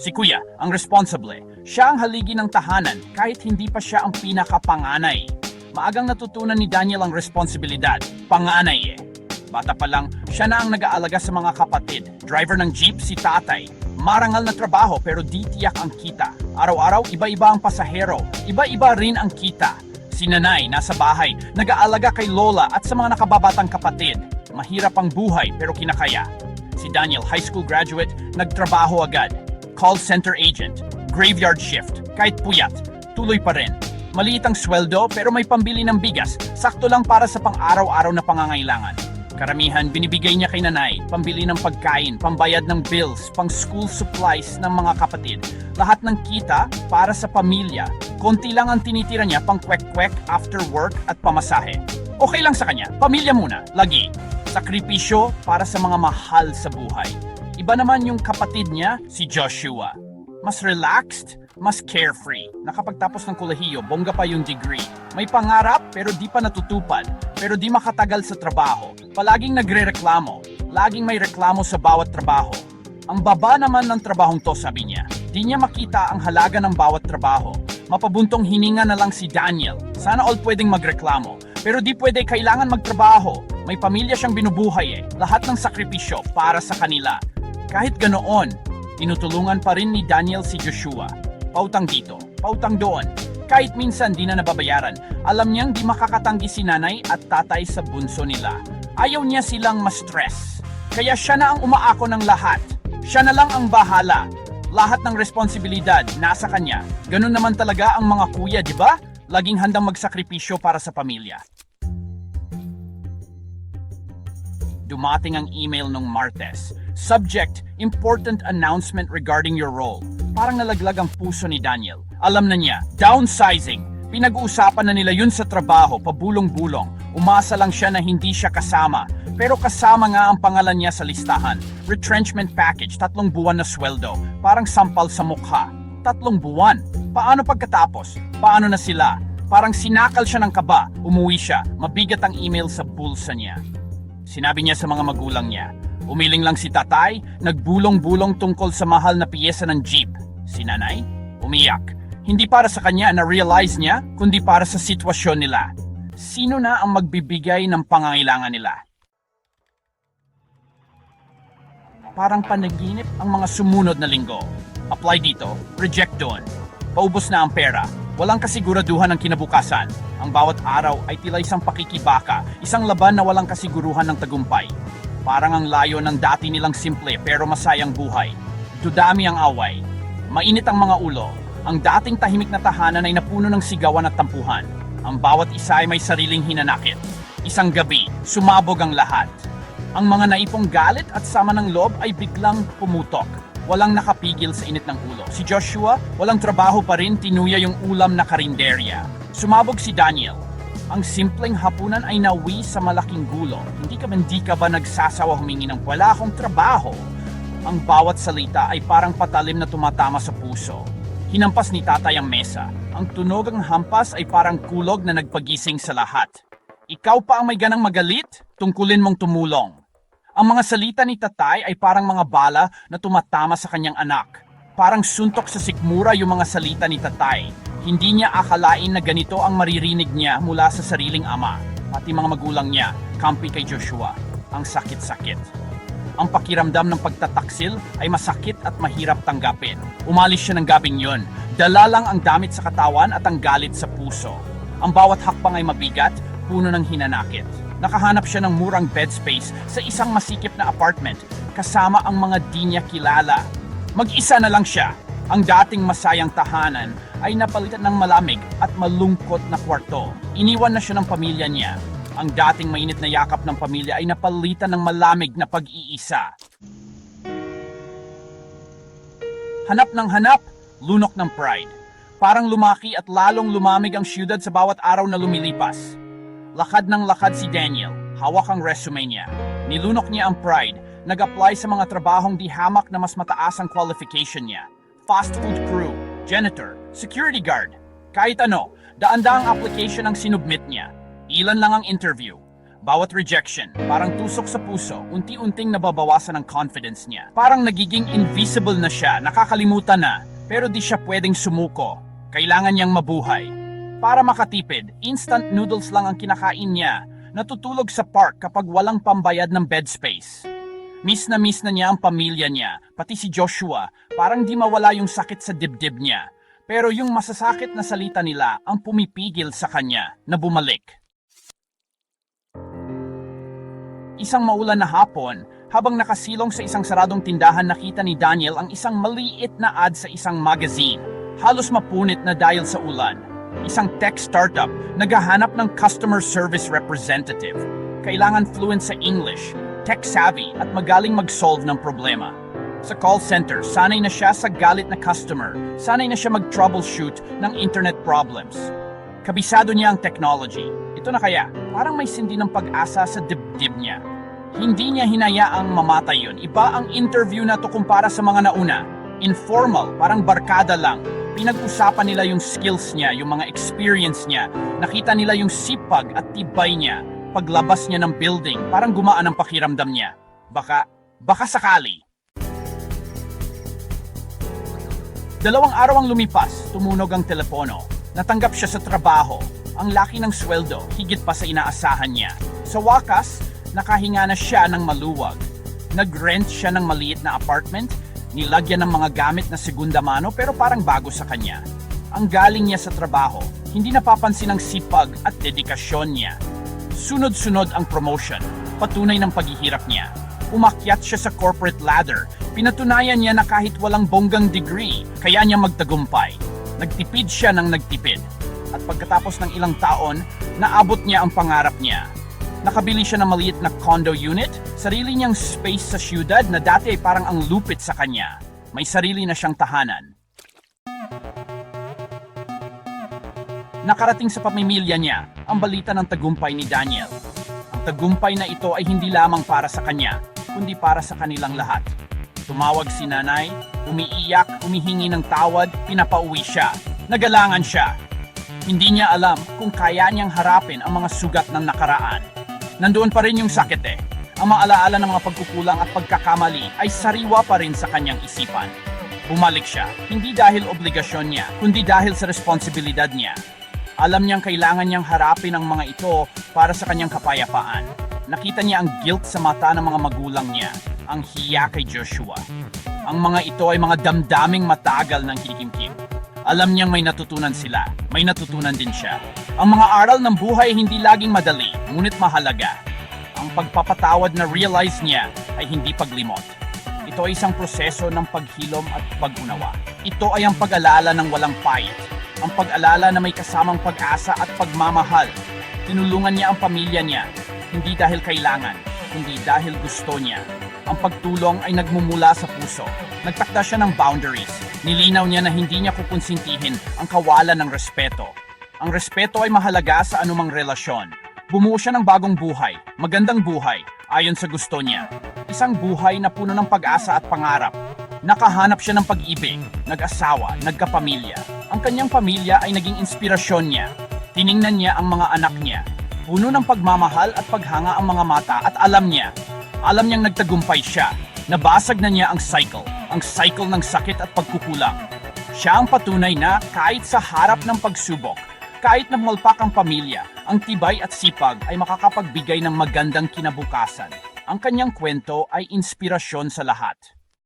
Si Kuya, ang responsable. Siya ang haligi ng tahanan kahit hindi pa siya ang pinakapanganay. Maagang natutunan ni Daniel ang responsibilidad. Panganay eh. Bata pa lang, siya na ang nag-aalaga sa mga kapatid. Driver ng jeep si tatay. Marangal na trabaho pero di tiyak ang kita. Araw-araw, iba-iba ang pasahero. Iba-iba rin ang kita. Si nanay, nasa bahay, nag-aalaga kay lola at sa mga nakababatang kapatid. Mahirap ang buhay pero kinakaya. Si Daniel, high school graduate, nagtrabaho agad. Call center agent, graveyard shift, kahit puyat, tuloy pa rin. Maliit ang sweldo pero may pambili ng bigas, sakto lang para sa pang-araw-araw na pangangailangan. Karamihan binibigay niya kay nanay, pambili ng pagkain, pambayad ng bills, pang school supplies ng mga kapatid. Lahat ng kita para sa pamilya. Konti lang ang tinitira niya pang kwek-kwek after work at pamasahe. Okay lang sa kanya, pamilya muna, lagi. Sakripisyo para sa mga mahal sa buhay. Iba naman yung kapatid niya, si Joshua. Mas relaxed, mas carefree. Nakapagtapos ng kolehiyo, bongga pa yung degree. May pangarap pero di pa natutupad. Pero di makatagal sa trabaho. Palaging nagre-reklamo. Laging may reklamo sa bawat trabaho. Ang baba naman ng trabahong to, sabi niya. Di niya makita ang halaga ng bawat trabaho. Mapabuntong hininga na lang si Daniel. Sana all pwedeng magreklamo. Pero di pwede kailangan magtrabaho. May pamilya siyang binubuhay eh. Lahat ng sakripisyo para sa kanila. Kahit ganoon, tinutulungan pa rin ni Daniel si Joshua. Pautang dito, pautang doon. Kahit minsan di na nababayaran, alam niyang di makakatanggi si nanay at tatay sa bunso nila. Ayaw niya silang ma-stress. Kaya siya na ang umaako ng lahat. Siya na lang ang bahala. Lahat ng responsibilidad nasa kanya. Ganun naman talaga ang mga kuya, di ba? Laging handang magsakripisyo para sa pamilya. Dumating ang email nung Martes. Subject, important announcement regarding your role. Parang nalaglag ang puso ni Daniel. Alam na niya, downsizing. Pinag-uusapan na nila yun sa trabaho, pabulong-bulong. Umasa lang siya na hindi siya kasama. Pero kasama nga ang pangalan niya sa listahan. Retrenchment package, tatlong buwan na sweldo. Parang sampal sa mukha. Tatlong buwan. Paano pagkatapos? Paano na sila? Parang sinakal siya ng kaba. Umuwi siya. Mabigat ang email sa bulsa niya. Sinabi niya sa mga magulang niya, umiling lang si tatay, nagbulong-bulong tungkol sa mahal na piyesa ng jeep. Si nanay, umiyak. Hindi para sa kanya na realize niya, kundi para sa sitwasyon nila. Sino na ang magbibigay ng pangangailangan nila? Parang panaginip ang mga sumunod na linggo. Apply dito, reject doon. Paubos na ang pera. Walang kasiguraduhan ng kinabukasan. Ang bawat araw ay tila isang pakikibaka, isang laban na walang kasiguruhan ng tagumpay. Parang ang layo ng dati nilang simple pero masayang buhay. Dudami ang away. Mainit ang mga ulo. Ang dating tahimik na tahanan ay napuno ng sigawan at tampuhan. Ang bawat isa ay may sariling hinanakit. Isang gabi, sumabog ang lahat. Ang mga naipong galit at sama ng loob ay biglang pumutok. Walang nakapigil sa init ng ulo. Si Joshua, walang trabaho pa rin, tinuya yung ulam na karinderya. Sumabog si Daniel. Ang simpleng hapunan ay nawi sa malaking gulo. Hindi ka man di ka ba nagsasawa humingi ng wala akong trabaho? Ang bawat salita ay parang patalim na tumatama sa puso. Hinampas ni tatay ang mesa. Ang tunog ng hampas ay parang kulog na nagpagising sa lahat. Ikaw pa ang may ganang magalit? Tungkulin mong tumulong. Ang mga salita ni tatay ay parang mga bala na tumatama sa kanyang anak. Parang suntok sa sikmura yung mga salita ni tatay. Hindi niya akalain na ganito ang maririnig niya mula sa sariling ama, pati mga magulang niya, kampi kay Joshua. Ang sakit-sakit. Ang pakiramdam ng pagtataksil ay masakit at mahirap tanggapin. Umalis siya ng gabing yon. Dala lang ang damit sa katawan at ang galit sa puso. Ang bawat hakbang ay mabigat, puno ng hinanakit. Nakahanap siya ng murang bed space sa isang masikip na apartment kasama ang mga di niya kilala. Mag-isa na lang siya. Ang dating masayang tahanan ay napalitan ng malamig at malungkot na kwarto. Iniwan na siya ng pamilya niya. Ang dating mainit na yakap ng pamilya ay napalitan ng malamig na pag-iisa. Hanap ng hanap, lunok ng pride. Parang lumaki at lalong lumamig ang siyudad sa bawat araw na lumilipas. Lakad ng lakad si Daniel, hawak ang resume niya. Nilunok niya ang pride, nag-apply sa mga trabahong di hamak na mas mataas ang qualification niya. Fast food crew, janitor, security guard. Kahit ano, daan-daang application ang sinubmit niya. Ilan lang ang interview. Bawat rejection, parang tusok sa puso, unti-unting nababawasan ang confidence niya. Parang nagiging invisible na siya, nakakalimutan na, pero di siya pwedeng sumuko. Kailangan niyang mabuhay. Para makatipid, instant noodles lang ang kinakain niya. Natutulog sa park kapag walang pambayad ng bed space. Miss na miss na niya ang pamilya niya, pati si Joshua, parang di mawala yung sakit sa dibdib niya. Pero yung masasakit na salita nila ang pumipigil sa kanya na bumalik. Isang maulan na hapon, habang nakasilong sa isang saradong tindahan nakita ni Daniel ang isang maliit na ad sa isang magazine. Halos mapunit na dahil sa ulan. Isang tech startup naghahanap ng customer service representative. Kailangan fluent sa English, tech savvy at magaling mag-solve ng problema. Sa call center, sanay na siya sa galit na customer. Sanay na siya mag-troubleshoot ng internet problems. Kabisado niya ang technology. Ito na kaya, parang may sindi ng pag-asa sa dibdib niya. Hindi niya hinayaang mamatay yun. Iba ang interview na to kumpara sa mga nauna. Informal, parang barkada lang. Pinag-usapan nila yung skills niya, yung mga experience niya. Nakita nila yung sipag at tibay niya. Paglabas niya ng building, parang gumaan ang pakiramdam niya. Baka, baka sakali. Dalawang araw ang lumipas, tumunog ang telepono. Natanggap siya sa trabaho. Ang laki ng sweldo, higit pa sa inaasahan niya. Sa wakas, nakahinga na siya ng maluwag. Nag-rent siya ng maliit na apartment, nilagyan ng mga gamit na segunda mano pero parang bago sa kanya. Ang galing niya sa trabaho, hindi napapansin ang sipag at dedikasyon niya. Sunod-sunod ang promotion, patunay ng paghihirap niya. Umakyat siya sa corporate ladder, pinatunayan niya na kahit walang bonggang degree, kaya niya magtagumpay. Nagtipid siya ng nagtipid. At pagkatapos ng ilang taon, naabot niya ang pangarap niya. Nakabili siya ng maliit na condo unit, sarili niyang space sa syudad na dati ay parang ang lupit sa kanya. May sarili na siyang tahanan. Nakarating sa pamilya niya ang balita ng tagumpay ni Daniel. Ang tagumpay na ito ay hindi lamang para sa kanya, kundi para sa kanilang lahat. Tumawag si nanay, umiiyak, humihingi ng tawad, pinapauwi siya. Nagalangan siya. Hindi niya alam kung kaya niyang harapin ang mga sugat ng nakaraan. Nandoon pa rin yung sakit eh. Ang mga alaala ng mga pagkukulang at pagkakamali ay sariwa pa rin sa kanyang isipan. Bumalik siya, hindi dahil obligasyon niya, kundi dahil sa responsibilidad niya. Alam niyang kailangan niyang harapin ang mga ito para sa kanyang kapayapaan. Nakita niya ang guilt sa mata ng mga magulang niya, ang hiya kay Joshua. Ang mga ito ay mga damdaming matagal ng kinikimkim. Alam niyang may natutunan sila, may natutunan din siya. Ang mga aral ng buhay ay hindi laging madali, ngunit mahalaga. Ang pagpapatawad na realize niya ay hindi paglimot. Ito ay isang proseso ng paghilom at pag-unawa. Ito ay ang pag-alala ng walang payat. Ang pag-alala na may kasamang pag-asa at pagmamahal. Tinulungan niya ang pamilya niya, hindi dahil kailangan, kundi dahil gusto niya. Ang pagtulong ay nagmumula sa puso. Nagtakda siya ng boundaries. Nilinaw niya na hindi niya kukonsintihin ang kawalan ng respeto. Ang respeto ay mahalaga sa anumang relasyon. Bumuo siya ng bagong buhay, magandang buhay, ayon sa gusto niya. Isang buhay na puno ng pag-asa at pangarap. Nakahanap siya ng pag-ibig, nag-asawa, nagkapamilya. Ang kanyang pamilya ay naging inspirasyon niya. Tiningnan niya ang mga anak niya. Puno ng pagmamahal at paghanga ang mga mata at alam niya. Alam niyang nagtagumpay siya. Nabasag na niya ang cycle, ang cycle ng sakit at pagkukulang. Siya ang patunay na kahit sa harap ng pagsubok, kahit na malpak ang pamilya, ang tibay at sipag ay makakapagbigay ng magandang kinabukasan. Ang kanyang kwento ay inspirasyon sa lahat.